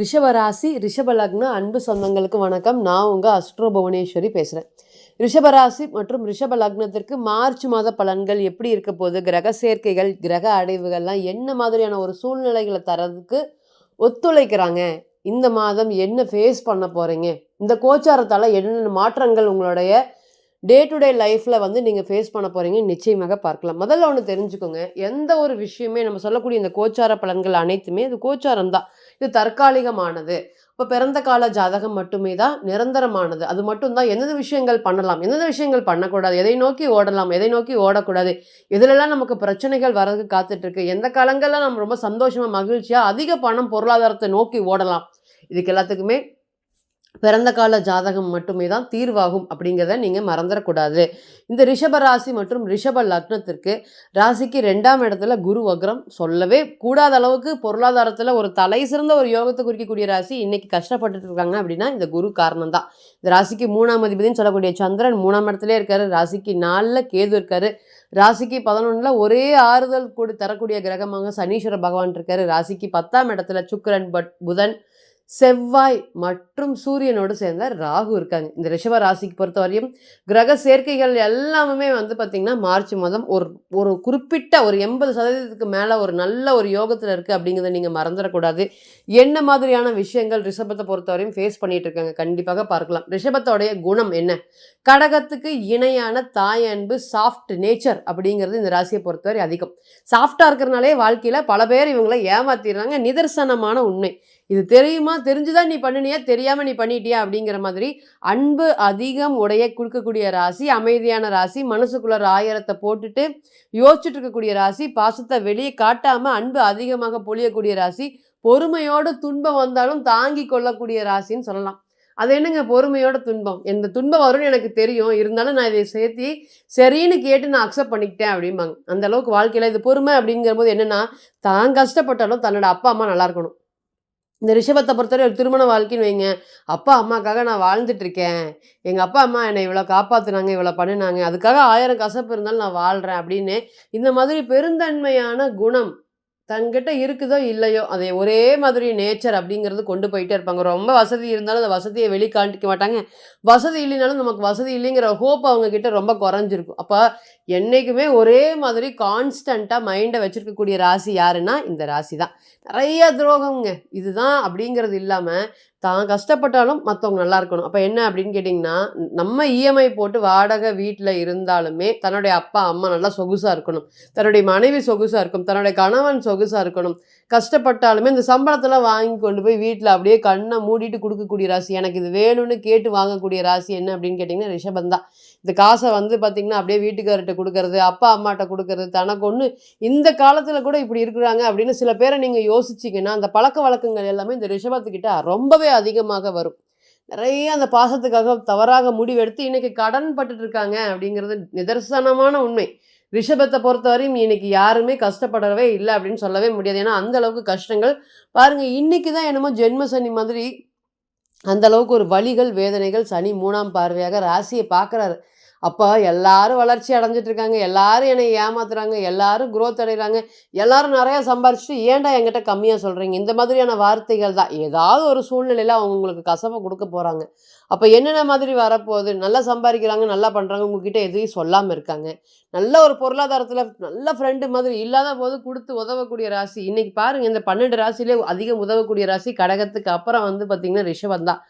ரிஷபராசி ரிஷபலக்ன அன்பு சொந்தங்களுக்கு வணக்கம். நான் உங்கள் அஸ்ட்ரோ புவனேஸ்வரி பேசுகிறேன் ரிஷபராசி மற்றும் ரிஷப லக்னத்திற்கு மார்ச் மாத பலன்கள் எப்படி இருக்க போகுது? கிரக சேர்க்கைகள் கிரக அடைவுகள்லாம் என்ன மாதிரியான ஒரு சூழ்நிலைகளை தரதுக்கு ஒத்துழைக்கிறாங்க? இந்த மாதம் என்ன ஃபேஸ் பண்ண போகிறீங்க இந்த கோச்சாரத்தால் என்னென்ன மாற்றங்கள் உங்களுடைய டே டு டே லைஃப்பில் வந்து நீங்கள் ஃபேஸ் பண்ண போகிறீங்க நிச்சயமாக பார்க்கலாம். முதல்ல ஒன்று தெரிஞ்சுக்கோங்க. எந்த ஒரு விஷயமே நம்ம சொல்லக்கூடிய இந்த கோச்சார பலன்கள் அனைத்துமே இது கோச்சாரம் தான். இது தற்காலிகமானது. இப்போ பிறந்த கால ஜாதகம் மட்டுமே தான் நிரந்தரமானது. அது மட்டும்தான் எந்தெந்த விஷயங்கள் பண்ணலாம் எந்தெந்த விஷயங்கள் பண்ணக்கூடாது எதை நோக்கி ஓடலாம் எதை நோக்கி ஓடக்கூடாது இதிலெல்லாம் நமக்கு பிரச்சனைகள் வரதுக்கு காத்துட்ருக்கு. எந்த காலங்களில் நம்ம ரொம்ப சந்தோஷமாக மகிழ்ச்சியாக அதிக பணம் பொருளாதாரத்தை நோக்கி ஓடலாம். இதுக்கு எல்லாத்துக்குமே பிறந்த கால ஜாதகம் மட்டுமே தான் தீர்வாகும் அப்படிங்கிறத நீங்கள் மறந்துடக்கூடாது. இந்த ரிஷப ராசி மற்றும் ரிஷப லக்னத்திற்கு ராசிக்கு ரெண்டாம் இடத்துல குரு வக்ரம் சொல்லவே கூடாத அளவுக்கு பொருளாதாரத்தில் ஒரு தலை சிறந்த ஒரு யோகத்தை குறிக்கக்கூடிய ராசி இன்னைக்கு கஷ்டப்பட்டுட்டு இருக்காங்க அப்படின்னா இந்த குரு காரணம் தான். இந்த ராசிக்கு மூணாம் அதிபதினு சொல்லக்கூடிய சந்திரன் மூணாம் இடத்துலேயே இருக்காரு. ராசிக்கு நாலில் கேது இருக்காரு. ராசிக்கு பதினொன்றில் ஒரே ஆறுதல் கூடி தரக்கூடிய கிரகமாக சனீஸ்வர பகவான் இருக்காரு. ராசிக்கு பத்தாம் இடத்துல சுக்கரன் பட் புதன் செவ்வாய் மற்றும் சூரியனோடு சேர்ந்த ராகு இருக்காங்க. இந்த ரிஷப ராசிக்கு பொறுத்தவரையும் கிரக சேர்க்கைகள் எல்லாமே வந்து பார்த்திங்கன்னா மார்ச் மாதம் ஒரு ஒரு குறிப்பிட்ட ஒரு எண்பது சதவீதத்துக்கு மேலே ஒரு நல்ல ஒரு யோகத்தில் இருக்குது அப்படிங்கிறத நீங்கள் மறந்துடக்கூடாது. என்ன மாதிரியான விஷயங்கள் ரிஷபத்தை பொறுத்த வரையும் ஃபேஸ் பண்ணிகிட்டு இருக்காங்க கண்டிப்பாக பார்க்கலாம். ரிஷபத்தோடைய குணம் என்ன? கடகத்துக்கு இணையான தாய் அன்பு சாஃப்ட் நேச்சர் அப்படிங்கிறது இந்த ராசியை பொறுத்தவரை அதிகம். சாஃப்டாக இருக்கிறனாலே வாழ்க்கையில் பல பேர் இவங்களை ஏமாத்திடுறாங்க. நிதர்சனமான உண்மை. இது தெரியுமா? தெரிஞ்சுதான் நீ பண்ணினியா? தெரியாமல் நீ பண்ணிட்டியா? அப்படிங்கிற மாதிரி அன்பு அதிகம் உடைய கொடுக்கக்கூடிய ராசி அமைதியான ராசி மனசுக்குள்ள ஆயிரத்தை போட்டுட்டு யோசிச்சுட்டு இருக்கக்கூடிய ராசி பாசத்தை வெளியே காட்டாமல் அன்பு அதிகமாக பொழியக்கூடிய ராசி பொறுமையோடு துன்பம் வந்தாலும் தாங்கி கொள்ளக்கூடிய ராசின்னு சொல்லலாம். அது என்னங்க? பொறுமையோட துன்பம். இந்த துன்பம் வரும்னு எனக்கு தெரியும். இருந்தாலும் நான் இதை சேர்த்தி சரின்னு கேட்டு நான் அக்செப்ட் பண்ணிக்கிட்டேன் அப்படிம்பாங்க. அந்த அளவுக்கு வாழ்க்கையில் இது பொறுமை அப்படிங்கிற போது என்னன்னா தான் கஷ்டப்பட்டாலும் தன்னோட அப்பா அம்மா நல்லா இருக்கணும். இந்த ரிஷபத்தை பொறுத்தவரை ஒரு திருமண வாழ்க்கைன்னு வைங்க. அப்பா அம்மாக்காக நான் வாழ்ந்துட்டுருக்கேன். எங்கள் அப்பா அம்மா என்னை இவ்வளோ காப்பாற்றுனாங்க இவ்வளோ பண்ணினாங்க. அதுக்காக ஆயிரம் கசப்பு இருந்தாலும் நான் வாழ்கிறேன் அப்படின்னு இந்த மாதிரி பெருந்தன்மையான குணம் தங்கிட்ட இருக்குதோ இல்லையோ அதை ஒரே மாதிரி நேச்சர் அப்படிங்கிறது கொண்டு போயிட்டே இருப்பாங்க. ரொம்ப வசதி இருந்தாலும் அந்த வசதியை வெளிக்காண்டிக்க மாட்டாங்க. வசதி இல்லைனாலும் நமக்கு வசதி இல்லைங்கிற ஹோப் அவங்கக்கிட்ட ரொம்ப குறைஞ்சிருக்கும். அப்போ என்றைக்குமே ஒரே மாதிரி கான்ஸ்டண்ட்டாக மைண்டை வச்சுருக்கக்கூடிய ராசி யாருன்னா இந்த ராசி தான் நிறைய துரோகம்ங்க இதுதான் அப்படிங்கிறது இல்லாமல் தான் கஷ்டப்பட்டாலும் மற்றவங்க நல்லா இருக்கணும். அப்போ என்ன அப்படின்னு கேட்டிங்கன்னா நம்ம இஎம்ஐ போட்டு வாடகை வீட்டில் இருந்தாலுமே தன்னுடைய அப்பா அம்மா நல்லா சொகுசாக இருக்கணும். தன்னுடைய மனைவி சொகுசாக இருக்கும். தன்னுடைய கணவன் சொகுசாக இருக்கணும். கஷ்டப்பட்டாலுமே இந்த சம்பளத்தெல்லாம் வாங்கி கொண்டு போய் வீட்டில் அப்படியே கண்ணை மூடிட்டு கொடுக்கக்கூடிய ராசி. எனக்கு இது வேணும்னு கேட்டு வாங்கக்கூடிய ராசி என்ன அப்படின்னு கேட்டிங்கன்னா ரிஷபந்தான். இந்த காசை வந்து பார்த்திங்கன்னா அப்படியே வீட்டுக்காரர்கிட்ட கொடுக்கறது அப்பா அம்மாட்ட கொடுக்கறது தனக்கு ஒன்று இந்த காலத்தில் கூட இப்படி இருக்கிறாங்க அப்படின்னு சில பேரை நீங்கள் யோசிச்சிங்கன்னா அந்த பழக்க வழக்கங்கள் எல்லாமே இந்த ரிஷபத்துக்கிட்ட ரொம்பவே அதிகமாக வரும். நிறைய அந்த பாசத்துக்காக தவறாக முடிவெடுத்து இன்னைக்கு கடன் பட்டுட்டு இருக்காங்க அப்படிங்கிறது நிதர்சனமான உண்மை. ரிஷபத்தை பொறுத்தவரையும் இன்னைக்கு யாருமே கஷ்டப்படவே இல்லை அப்படின்னு சொல்லவே முடியாது. ஏன்னா அந்த அளவுக்கு கஷ்டங்கள். பாருங்க இன்னைக்கு தான் என்னமோ ஜென்ம சனி மாதிரி அந்த அளவுக்கு ஒரு வழிகள் வேதனைகள் சனி மூணாம் பார்வையாக ராசியை பார்க்குறாரு. அப்போ எல்லாரும் வளர்ச்சி அடைஞ்சிட்டு இருக்காங்க எல்லாரும் என்னை ஏமாத்துறாங்க. எல்லாரும் குரோத் அடைகிறாங்க எல்லாரும் நிறையா சம்பாரிச்சுட்டு ஏன்டா என்கிட்ட கம்மியாக சொல்கிறீங்க இந்த மாதிரியான வார்த்தைகள் தான். ஏதாவது ஒரு சூழ்நிலையில் அவங்க உங்களுக்கு கசப்பை கொடுக்க போகிறாங்க அப்போ என்னென்ன மாதிரி வரப்போகுது? நல்லா சம்பாதிக்கிறாங்க நல்லா பண்ணுறாங்க உங்ககிட்ட எதையும் சொல்லாமல் இருக்காங்க. நல்ல ஒரு பொருளாதாரத்தில் நல்ல ஃப்ரெண்டு மாதிரி இல்லாத போது கொடுத்து உதவக்கூடிய ராசி. இன்றைக்கி பாருங்கள் இந்த பன்னெண்டு ராசியிலே அதிகம் உதவக்கூடிய ராசி கடகத்துக்கு அப்புறம் வந்து பார்த்திங்கன்னா ரிஷபம் தான்.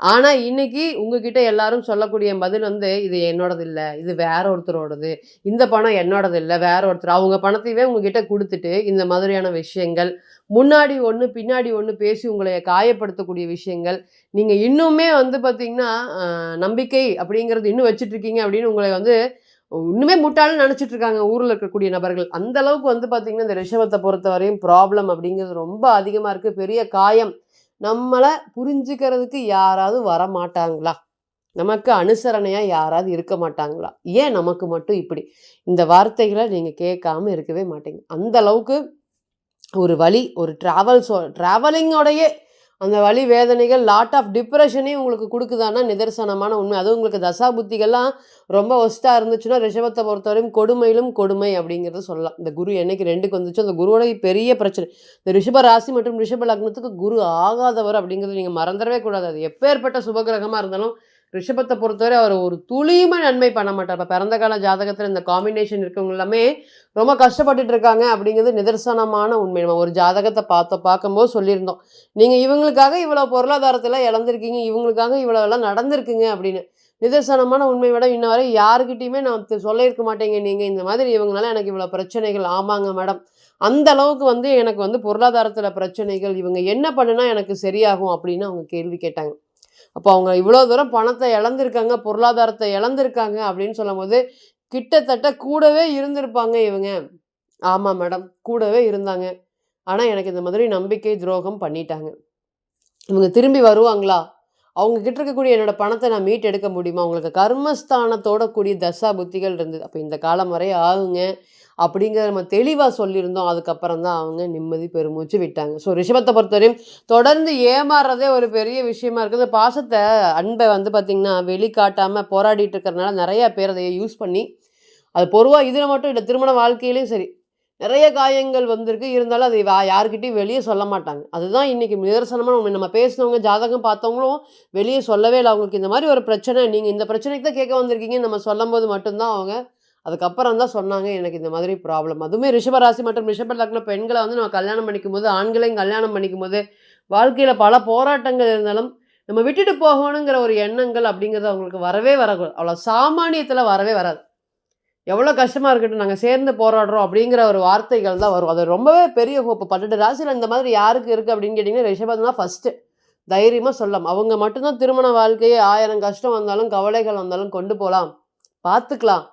ஆனால் இன்னைக்கு உங்ககிட்ட எல்லாரும் சொல்லக்கூடிய பதில் வந்து இது என்னோடது இல்லை இது வேற ஒருத்தரோடது. இந்த பணம் என்னோடது இல்லை வேற ஒருத்தர் அவங்க பணத்தையவே உங்ககிட்ட கொடுத்துட்டு இந்த மாதிரியான விஷயங்கள் முன்னாடி ஒன்று பின்னாடி ஒன்று பேசி உங்களை காயப்படுத்தக்கூடிய விஷயங்கள் நீங்கள் இன்னுமே வந்து பார்த்தீங்கன்னா நம்பிக்கை அப்படிங்கிறது இன்னும் வச்சுட்ருக்கீங்க அப்படின்னு உங்களை வந்து இன்னுமே முட்டாள்னு நினச்சிட்டு இருக்காங்க ஊரில் இருக்கக்கூடிய நபர்கள். அந்த அளவுக்கு வந்து பார்த்தீங்கன்னா இந்த ரிஷபத்தை பொறுத்த வரையும் ப்ராப்ளம் அப்படிங்கிறது ரொம்ப அதிகமாக இருக்குது பெரிய காயம். நம்மளை புரிஞ்சுக்கிறதுக்கு யாராவது வர மாட்டாங்களா நமக்கு அனுசரணையாக யாராவது இருக்க மாட்டாங்களா? ஏன் நமக்கு மட்டும் இப்படி? இந்த வார்த்தைகளை நீங்கள் கேட்காம இருக்கவே மாட்டீங்க. அந்த அளவுக்கு ஒரு வழி ஒரு ட்ராவல் சொ அந்த வழி வேதனைகள் லாட் ஆஃப் டிப்ரெஷனையும் உங்களுக்கு கொடுக்குதான்னா நிதர்சனமான உண்மை. அதுவும் உங்களுக்கு தசா புத்திகள்லாம் ரொம்ப ஒஸ்ட்டாக இருந்துச்சுன்னா ரிஷபத்தை பொறுத்தவரையும் கொடுமையிலும் கொடுமை அப்படிங்கிறத சொல்லலாம். இந்த குரு என்னைக்கு ரெண்டுக்கு வந்துச்சோ அந்த குருவோட பெரிய பிரச்சனை. இந்த ரிஷப ராசி மற்றும் ரிஷப லக்னத்துக்கு குரு ஆகாதவர் அப்படிங்கிறது நீங்கள் மறந்துடவே கூடாது. அது எப்பேற்பட்ட சுபகிரகமாக இருந்தாலும் ரிஷபத்தை பொறுத்தவரை அவர் ஒரு துளியுமே நன்மை பண்ண மாட்டார். இப்போ பிறந்த கால ஜாதகத்தில் இந்த காம்பினேஷன் இருக்கவங்க எல்லாமே ரொம்ப கஷ்டப்பட்டுட்டு இருக்காங்க அப்படிங்கிறது நிதர்சனமான உண்மை. நம்ம ஒரு ஜாதகத்தை பார்த்த பார்க்கும்போது சொல்லியிருந்தோம். நீங்கள் இவங்களுக்காக இவ்வளோ பொருளாதாரத்தில் இழந்திருக்கீங்க இவங்களுக்காக இவ்வளோ எல்லாம் நடந்திருக்குங்க அப்படின்னு. நிதர்சனமான உண்மை விட இன்ன வரை யாருக்கிட்டையுமே நான் சொல்லியிருக்க மாட்டேங்க. நீங்கள் இந்த மாதிரி இவங்களால எனக்கு இவ்வளோ பிரச்சனைகள் ஆமாங்க மேடம். அந்த அளவுக்கு வந்து எனக்கு வந்து பொருளாதாரத்தில் பிரச்சனைகள் இவங்க என்ன பண்ணுனா எனக்கு சரியாகும் அப்படின்னு அவங்க கேள்வி கேட்டாங்க. அப்போ அவங்க இவ்வளோ தூரம் பணத்தை இழந்திருக்காங்க பொருளாதாரத்தை இழந்திருக்காங்க அப்படின்னு சொல்லும்போது கிட்டத்தட்ட கூடவே இருந்திருப்பாங்க இவங்க. ஆமாம் மேடம் கூடவே இருந்தாங்க. ஆனால் எனக்கு இந்த மாதிரி நம்பிக்கை துரோகம் பண்ணிட்டாங்க. இவங்க திரும்பி வருவாங்களா? அவங்கக்கிட்ட இருக்கக்கூடிய என்னோட பணத்தை நான் மீட் எடுக்க முடியுமா? அவங்களுக்கு கர்மஸ்தானத்தோட கூடிய தசா புத்திகள் இருந்தது. அப்போ இந்த காலம் வரை ஆகுங்க அப்படிங்கிறத நம்ம தெளிவாக சொல்லியிருந்தோம். அதுக்கப்புறம் தான் அவங்க நிம்மதி பெருமூச்சு விட்டாங்க. ஸோ ரிஷபத்தை பொறுத்தவரையும் தொடர்ந்து ஏமாறுறதே ஒரு பெரிய விஷயமா இருக்குது. பாசத்தை அன்பை வந்து பார்த்திங்கன்னா வெளிக்காட்டாமல் போராடிட்டு இருக்கிறதுனால நிறையா பேர் அதை யூஸ் பண்ணி அது பொதுவாக இதில் மட்டும் இல்லை திருமண வாழ்க்கையிலையும் சரி நிறைய காயங்கள் வந்திருக்கு. இருந்தாலும் அதை வா- வெளியே சொல்ல மாட்டாங்க. அதுதான் இன்னைக்கு நிதர்சனமாக உண்மை நம்ம பேசினவங்க ஜாதகம் பார்த்தவங்களும் வெளியே சொல்லவே இல்லை. அவங்களுக்கு இந்த மாதிரி ஒரு பிரச்சனை நீங்கள் இந்த பிரச்சனைக்கு தான் கேட்க வந்திருக்கீங்கன்னு நம்ம சொல்லும்போது மட்டும்தான் அவங்க அதுக்கப்புறம் தான் சொன்னாங்க எனக்கு இந்த மாதிரி ப்ராப்ளம் அதுவுமே ரிஷபராசி மற்றும் ரிஷப லக்ன பெண்களை வந்து நம்ம கல்யாணம் பண்ணிக்கும் போது ஆண்களையும் கல்யாணம் பண்ணிக்கும் போது வாழ்க்கையில் பல போராட்டங்கள் இருந்தாலும் நம்ம விட்டுட்டு போகணுங்கிற ஒரு எண்ணங்கள் அப்படிங்கிறது அவங்களுக்கு வரவே வரக்கூடாது. அவ்வளோ சாமானியத்தில் வரவே வராது. எவ்வளோ கஷ்டமாக இருக்கட்டும் நாங்கள் சேர்ந்து போராடுறோம் அப்படிங்கிற ஒரு வார்த்தைகள் தான் வரும். அது ரொம்பவே பெரிய ஹோப்பு பன்னெண்டு ராசியில் இந்த மாதிரி யாருக்கு இருக்குது அப்படின்னு கேட்டிங்கன்னா ரிஷபம் தான் ஃபஸ்ட்டு தைரியமாக சொல்லலாம் அவங்க மட்டும்தான் திருமண வாழ்க்கையே ஆயிரம் கஷ்டம் வந்தாலும் கவலைகள் வந்தாலும் கொண்டு போகலாம் பார்த்துக்கலாம்.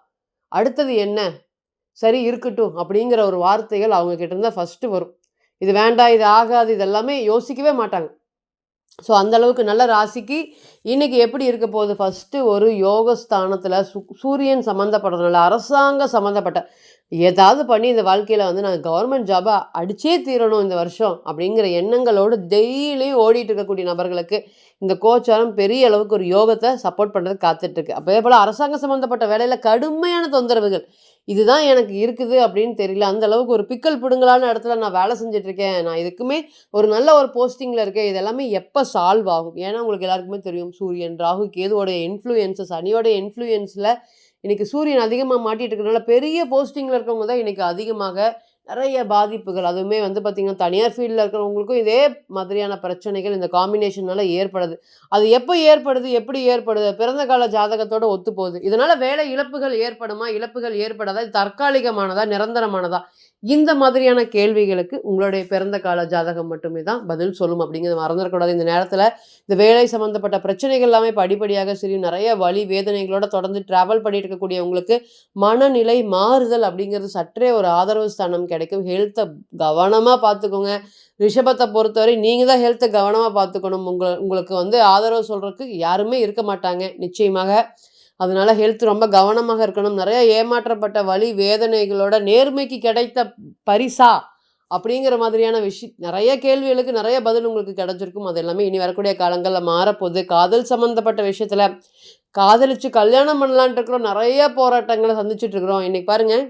அடுத்தது என்ன? சரி இருக்கட்டும் அப்படிங்கிற ஒரு வார்த்தைகள் அவங்க கிட்ட இருந்தால் ஃபஸ்ட்டு வரும். இது வேண்டாம் இது ஆகாது இதெல்லாமே யோசிக்கவே மாட்டாங்க. ஸோ அந்தளவுக்கு நல்ல ராசிக்கு இன்னைக்கு எப்படி இருக்க போகுது? ஃபஸ்ட்டு ஒரு யோகஸ்தானத்தில் சு சூரியன் சம்மந்தப்படுறதுனால அரசாங்க சம்மந்தப்பட்ட ஏதாவது பண்ணி இந்த வாழ்க்கையில் வந்து நான் கவர்மெண்ட் ஜாபை அடிச்சே தீரணும் இந்த வருஷம் அப்படிங்கிற எண்ணங்களோடு டெய்லியும் ஓடிட்டு இருக்கக்கூடிய நபர்களுக்கு இந்த கோச்சாரம் பெரிய அளவுக்கு ஒரு யோகத்தை சப்போர்ட் பண்ணுறது காத்துட்ருக்கு அப்போ போல் அரசாங்க சம்மந்தப்பட்ட வேலையில் கடுமையான தொந்தரவுகள். இதுதான் எனக்கு இருக்குது அப்படின்னு தெரியல. அந்த அளவுக்கு ஒரு பிக்கல் பிடுங்கலான இடத்துல நான் வேலை செஞ்சிட்ருக்கேன். நான் இதுக்குமே ஒரு நல்ல ஒரு போஸ்டிங்கில் இருக்கேன். இது எல்லாமே எப்போ சால்வ் ஆகும்? ஏன்னா உங்களுக்கு எல்லாருக்குமே தெரியும். சூரியன் ராகு கேதுவோடைய இன்ஃப்ளூயன்ஸு அணியோடைய இன்ஃப்ளூயன்ஸில் இன்றைக்கி சூரியன் அதிகமாக மாட்டிட்டு இருக்கிறனால பெரிய போஸ்டிங்கில் இருக்கவங்க தான் இன்னைக்கு அதிகமாக நிறைய பாதிப்புகள். அதுவுமே வந்து பார்த்திங்கன்னா தனியார் ஃபீல்டில் இருக்கிறவங்களுக்கும் இதே மாதிரியான பிரச்சனைகள் இந்த காம்பினேஷனால் ஏற்படுது. அது எப்போ ஏற்படுது எப்படி ஏற்படுது பிறந்த கால ஜாதகத்தோடு ஒத்து போகுது இதனால் வேலை இழப்புகள் ஏற்படுமா இழப்புகள் ஏற்படாதா தற்காலிகமானதா நிரந்தரமானதா? இந்த மாதிரியான கேள்விகளுக்கு உங்களுடைய பிறந்த கால ஜாதகம் மட்டுமே தான் பதில் சொல்லும் அப்படிங்கிறத மறந்துடக்கூடாது இந்த நேரத்தில் இந்த வேலை சம்மந்தப்பட்ட பிரச்சனைகள் எல்லாமே படிப்படியாக சரி நிறைய வழி வேதனைகளோட தொடர்ந்து ட்ராவல் பண்ணிட்டு இருக்கக்கூடியவங்களுக்கு மனநிலை மாறுதல் அப்படிங்கிறது சற்றே ஒரு ஆதரவு ஸ்தானம் கிடைக்கும். ஹெல்த்தை கவனமாக பார்த்துக்கோங்க. ரிஷபத்தை பொறுத்தவரை நீங்கள் தான் ஹெல்த்தை கவனமாக பார்த்துக்கணும். உங்களை உங்களுக்கு வந்து ஆதரவு சொல்கிறதுக்கு யாருமே இருக்க மாட்டாங்க. நிச்சயமாக அதனால ஹெல்த் ரொம்ப கவனமாக இருக்கணும். நிறைய ஏமாற்றப்பட்ட வழி வேதனைகளோட நேர்மைக்கு கிடைத்த பரிசா அப்படிங்கிற மாதிரியான விஷயம் நிறைய கேள்விகளுக்கு நிறைய பதில் உங்களுக்கு கிடைச்சிருக்கும். அது எல்லாமே இனி வரக்கூடிய காலங்களில் மாறப்போகுது. காதல் சம்மந்தப்பட்ட விஷயத்தில் காதலிச்சு கல்யாணம் பண்ணலான்ட்டு இருக்கிறோம். நிறைய போராட்டங்களை சந்திச்சுட்டு இருக்கிறோம். இன்னைக்கு பாருங்கள்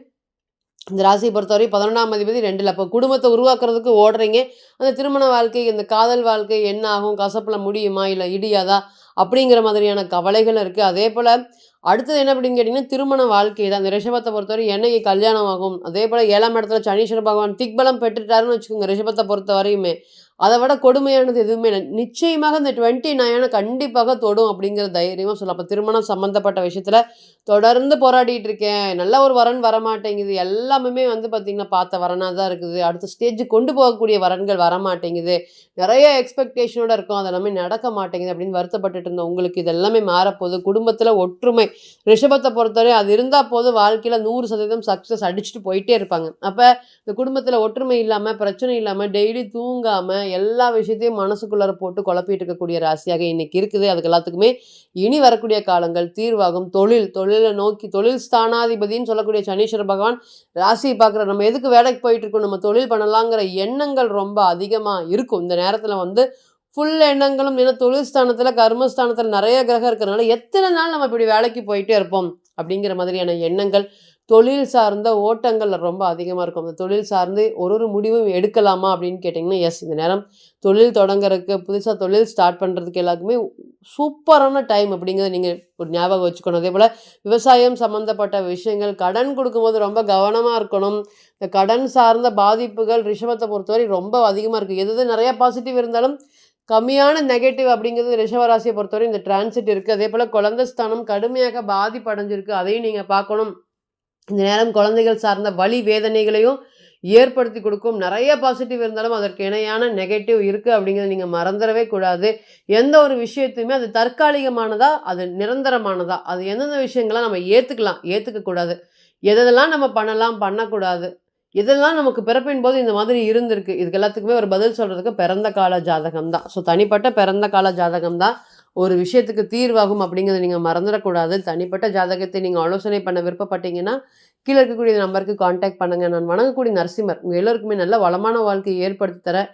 இந்த ராசியை பொறுத்தவரை பதினொன்றாம் அதிபதி ரெண்டில். அப்போ குடும்பத்தை உருவாக்குறதுக்கு ஓடுறீங்க. அந்த திருமண வாழ்க்கை இந்த காதல் வாழ்க்கை என்ன ஆகும்? கசப்பில் முடியுமா? இல்லை இடியாதா? அப்படிங்கிற மாதிரியான கவலைகள் இருக்குது அதே போல் அடுத்தது என்ன அப்படின்னு கேட்டிங்கன்னா திருமண வாழ்க்கை தான். இந்த ரிஷபத்தை பொறுத்தவரை என்னைக்கு கல்யாணம் ஆகும்? அதே போல் ஏழாம் இடத்துல சனீஸ்வர பகவான் திக்பலம் பெற்றுட்டாருன்னு வச்சுக்கோங்க ரிஷபத்தை பொறுத்த வரையுமே அதை விட கொடுமையானது எதுவுமே இல்லை. நிச்சயமாக இந்த டுவெண்ட்டி நைனை கண்டிப்பாக தொடும் அப்படிங்கிற தைரியமாக சொல்லலாம். அப்போ திருமணம் சம்மந்தப்பட்ட விஷயத்தில் தொடர்ந்து போராடிட்டு இருக்கேன். நல்ல ஒரு வரன் வரமாட்டேங்குது. எல்லாமே வந்து பார்த்திங்கன்னா பார்த்த வரனாக தான் இருக்குது. அடுத்த ஸ்டேஜுக்கு கொண்டு போகக்கூடிய வரன்கள் வரமாட்டேங்குது. நிறைய எக்ஸ்பெக்டேஷனோட இருக்கும். அது எல்லாமே நடக்க மாட்டேங்குது அப்படின்னு வருத்தப்பட்டுட்டு இருந்தோம். உங்களுக்கு இது எல்லாமே மாறப்போகுது. குடும்பத்தில் ஒற்றுமை. ரிஷபத்தை பொறுத்தவரை அது இருந்தால் போதும். வாழ்க்கையில் நூறு சதவீதம் சக்ஸஸ் அடிச்சுட்டு போயிட்டே இருப்பாங்க. அப்போ இந்த குடும்பத்தில் ஒற்றுமை இல்லாமல் பிரச்சனை இல்லாமல் டெய்லி தூங்காமல் எல்லா விஷயத்தையும் மனசுக்குள்ளார போட்டு குழப்பிட்டு இருக்கக்கூடிய ராசியாக இன்னைக்கு இருக்குது. அதுக்கு எல்லாத்துக்குமே இனி வரக்கூடிய காலங்கள் தீர்வாகும். தொழில் தொழிலை நோக்கி தொழில் ஸ்தானாதிபதின்னு சொல்லக்கூடிய சனீஸ்வர பகவான் ராசியை பார்க்குற நம்ம எதுக்கு வேலைக்கு போயிட்டு இருக்கோம்? நம்ம தொழில் பண்ணலாங்கிற எண்ணங்கள் ரொம்ப அதிகமாக இருக்கும். இந்த நேரத்தில் வந்து ஃபுல் எண்ணங்களும் ஏன்னா தொழில் ஸ்தானத்தில் கர்மஸ்தானத்தில் நிறைய கிரகம் இருக்கிறதுனால எத்தனை நாள் நம்ம இப்படி வேலைக்கு போயிட்டே இருப்போம்? அப்படிங்கிற மாதிரியான எண்ணங்கள் தொழில் சார்ந்த ஓட்டங்கள் ரொம்ப அதிகமாக இருக்கும். அந்த தொழில் சார்ந்து ஒரு ஒரு முடிவும் எடுக்கலாமா அப்படின்னு கேட்டிங்கன்னா எஸ் இந்த நேரம் தொழில் தொடங்குறதுக்கு புதுசாக தொழில் ஸ்டார்ட் பண்ணுறதுக்கு எல்லாருக்குமே சூப்பரான டைம் அப்படிங்கிறத நீங்கள் ஒரு ஞாபகம் வச்சுக்கணும். அதே போல் விவசாயம் சம்மந்தப்பட்ட விஷயங்கள் கடன் கொடுக்கும்போது ரொம்ப கவனமாக இருக்கணும். இந்த கடன் சார்ந்த பாதிப்புகள் ரிஷபத்தை பொறுத்தவரை ரொம்ப அதிகமாக இருக்குது எது எது நிறையா பாசிட்டிவ் இருந்தாலும் கம்மியான நெகட்டிவ் அப்படிங்கிறது ரிஷவராசியை பொறுத்தவரை இந்த டிரான்சிட் இருக்குது அதே போல் குழந்தை ஸ்தானம் கடுமையாக பாதிப்படைஞ்சிருக்கு. அதையும் நீங்கள் பார்க்கணும். இந்த நேரம் குழந்தைகள் சார்ந்த வழி வேதனைகளையும் ஏற்படுத்தி கொடுக்கும். நிறைய பாசிட்டிவ் இருந்தாலும் அதற்கு இணையான நெகட்டிவ் இருக்குது அப்படிங்கிறத நீங்கள் மறந்துடவே கூடாது. எந்த ஒரு விஷயத்தையுமே அது தற்காலிகமானதா அது நிரந்தரமானதா அது எந்தெந்த விஷயங்கள்லாம் நம்ம ஏற்றுக்கலாம் ஏற்றுக்கக்கூடாது எதெல்லாம் நம்ம பண்ணலாம் பண்ணக்கூடாது. இதெல்லாம் நமக்கு பிறப்பின் போது இந்த மாதிரி இருந்திருக்கு. இதுக்கு எல்லாத்துக்குமே ஒரு பதில் சொல்கிறதுக்கு பிறந்த கால ஜாதகம் தான் ஸோ தனிப்பட்ட பிறந்த கால ஜாதகம் தான் ஒரு விஷயத்துக்கு தீர்வாகும் அப்படிங்கிறத நீங்கள் மறந்துடக்கூடாது. தனிப்பட்ட ஜாதகத்தை நீங்கள் ஆலோசனை பண்ண விருப்பப்பட்டீங்கன்னா கீழே இருக்கக்கூடிய நம்பருக்கு காண்டாக்ட் பண்ணுங்கள் நான் வணங்கக்கூடிய நரசிம்மர் உங்கள் எல்லோருக்குமே நல்ல வளமான வாழ்க்கையை ஏற்படுத்தி தர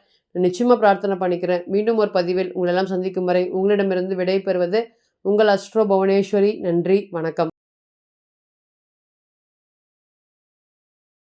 நிச்சயமாக பிரார்த்தனை பண்ணிக்கிறேன். மீண்டும் ஒரு பதிவில் உங்களெல்லாம் சந்திக்கும் வரை உங்களிடமிருந்து விடை பெறுவது உங்கள் அஸ்ட்ரோ புவனேஸ்வரி. நன்றி வணக்கம்.